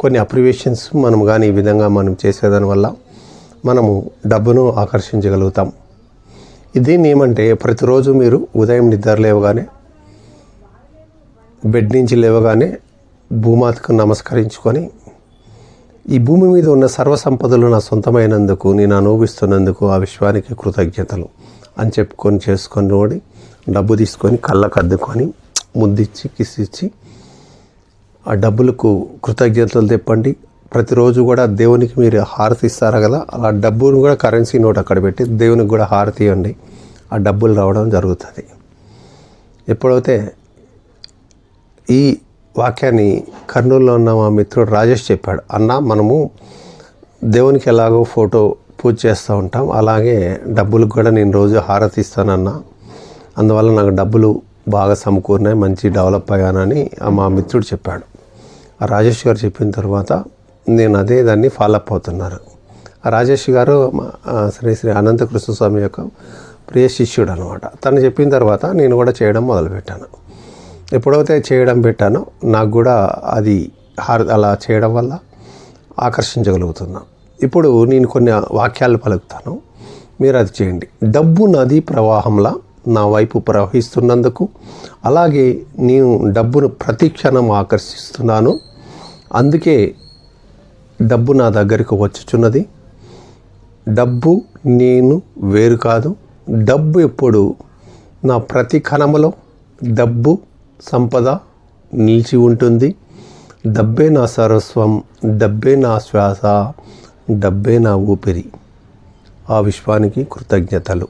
కొన్ని అప్రివేషన్స్ మనం కానీ ఈ విధంగా మనం చేసేదాని వల్ల మనము డబ్బును ఆకర్షించగలుగుతాం. దీన్ని ఏమంటే ప్రతిరోజు మీరు ఉదయం నిద్ర లేవగానే బెడ్ నుంచి లేవగానే భూమాతకు నమస్కరించుకొని ఈ భూమి మీద ఉన్న సర్వ సంపదలు నా సొంతమైనందుకు నేను అనుభవిస్తున్నందుకు ఆ విశ్వానికి కృతజ్ఞతలు అని చెప్పుకొని చేసుకొని ఓడి డబ్బు తీసుకొని కళ్ళకు అద్దుకొని ముద్దిచ్చి కిసిచ్చి ఆ డబ్బులకు కృతజ్ఞతలు తెప్పండి. ప్రతిరోజు కూడా దేవునికి మీరు హారతి ఇస్తారు కదా? అలా డబ్బును కూడా కరెన్సీ నోట్ అక్కడ పెట్టి దేవునికి కూడా హారతి ఇవ్వండి. ఆ డబ్బులు రావడం జరుగుతుంది. ఎప్పుడైతే ఈ వాక్యాన్ని కర్నూలులో ఉన్న మా మిత్రుడు రాజేష్ చెప్పాడు అన్న మనము దేవునికి ఎలాగో ఫోటో పూజ చేస్తూ ఉంటాం. అలాగే డబ్బులకు కూడా నేను రోజు హారతి ఇస్తానన్నా. అందువల్ల నాకు డబ్బులు బాగా సమకూరినాయి మంచి డెవలప్ అయ్యానని ఆ మా మిత్రుడు చెప్పాడు. రాజేష్ గారు చెప్పిన తర్వాత నేను అదే దాన్ని ఫాలో అప్ అవుతున్నాను రాజేష్ గారు శ్రీ శ్రీ అనంతకృష్ణ స్వామి యొక్క ప్రియ శిష్యుడు అనమాట తను చెప్పిన తర్వాత నేను కూడా చేయడం మొదలుపెట్టాను. ఎప్పుడైతే చేయడం పెట్టానో నాకు కూడా అది అలా చేయడం వల్ల ఆకర్షించగలుగుతున్నా. ఇప్పుడు నేను కొన్ని వాక్యాలు పలుకుతాను. మీరు అది చేయండి. డబ్బు నది ప్రవాహంలా నా వైపు ప్రవహిస్తున్నందుకు అలాగే నేను డబ్బును ప్రతి క్షణం ఆకర్షిస్తున్నాను. అందుకే డబ్బు నా దగ్గరికి వచ్చుచున్నది. డబ్బు నేను వేరు కాదు. డబ్బు ఎప్పుడు నా ప్రతి కణములో డబ్బు సంపద నిలిచి ఉంటుంది. డబ్బే నా సర్వస్వం డబ్బే నా శ్వాస డబ్బే నా ఊపిరి. ఆ విశ్వానికి కృతజ్ఞతలు.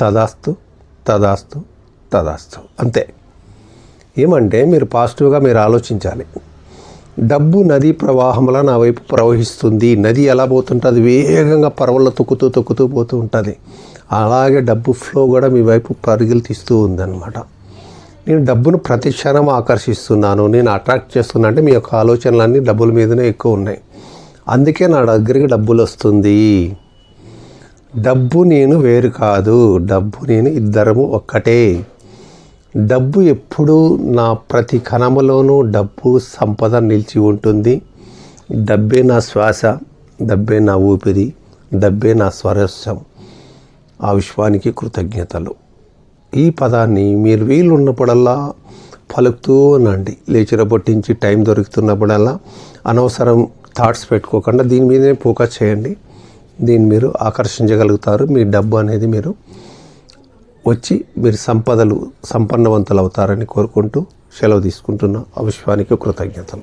తదాస్తు తదాస్తు తదాస్తు. అంతే. ఏమంటే మీరు పాజిటివ్గా మీరు ఆలోచించాలి. డబ్బు నది ప్రవాహంలా నా వైపు ప్రవహిస్తుంది. నది ఎలా పోతుంటుంది వేగంగా పరవల్లో తొక్కుతూ తొక్కుతూ పోతూ ఉంటుంది. అలాగే డబ్బు ఫ్లో కూడా మీ వైపు పరుగులు తీస్తూ ఉందన్నమాట. నేను డబ్బును ప్రతి క్షణం ఆకర్షిస్తున్నాను. నేను అట్రాక్ట్ చేస్తున్నా అంటే మీ యొక్క ఆలోచనలన్నీ డబ్బుల మీదనే ఎక్కువ ఉన్నాయి. అందుకే నా దగ్గరికి డబ్బులు వస్తుంది. డబ్బు నేను వేరు కాదు. డబ్బు నేను ఇద్దరము ఒక్కటే. డబ్బు ఎప్పుడూ నా ప్రతి కణములోనూ డబ్బు సంపద నిలిచి ఉంటుంది. డబ్బే నా శ్వాస డబ్బే నా ఊపిరి డబ్బే నా స్వరస్యం. ఆ విశ్వానికి కృతజ్ఞతలు. ఈ పదాన్ని మీరు వీలు ఉన్నప్పుడల్లా పలుకుతూ ఉండండి. లేచినప్పటి నుంచి టైం దొరుకుతున్నప్పుడల్లా అనవసరం థాట్స్ పెట్టుకోకుండా దీని మీదనే ఫోకస్ చేయండి. దీన్ని మీరు ఆకర్షించగలుగుతారు. మీ డబ్బు అనేది మీరు వచ్చి మీరు సంపదలు సంపన్నవంతులు అవుతారని కోరుకుంటూ సెలవు తీసుకుంటున్న. ఆ విశ్వానికి కృతజ్ఞతలు.